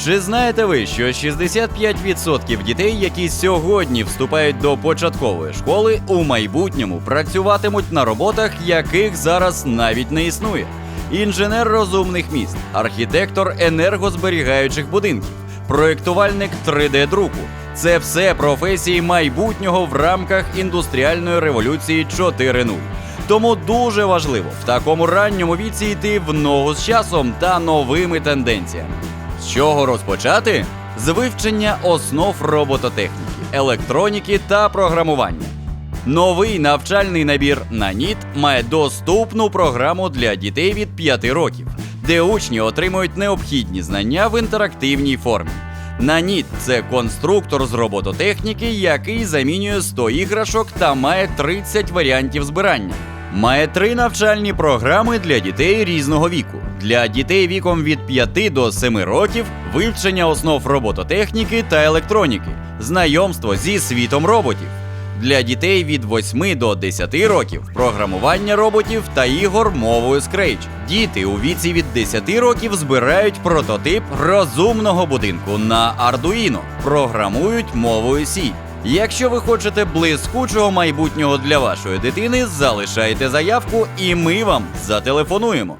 Чи знаєте ви, що 65% дітей, які сьогодні вступають до початкової школи, у майбутньому працюватимуть на роботах, яких зараз навіть не існує? Інженер розумних міст, архітектор енергозберігаючих будинків, проєктувальник 3D-друку. Це все професії майбутнього в рамках індустріальної революції 4.0. Тому дуже важливо в такому ранньому віці йти в ногу з часом та новими тенденціями. З чого розпочати? З вивчення основ робототехніки, електроніки та програмування. Новий навчальний набір на НІТ має доступну програму для дітей від 5 років, де учні отримують необхідні знання в інтерактивній формі. Наніт це конструктор з робототехніки, який замінює 100 іграшок та має 30 варіантів збирання. Має три навчальні програми для дітей різного віку. Для дітей віком від 5 до 7 років вивчення основ робототехніки та електроніки, знайомство зі світом роботів. Для дітей від 8 до 10 років програмування роботів та ігор мовою Scratch. Діти у віці від 10 років збирають прототип розумного будинку на Arduino, програмують мовою C. Якщо ви хочете блискучого майбутнього для вашої дитини, залишайте заявку, і ми вам зателефонуємо.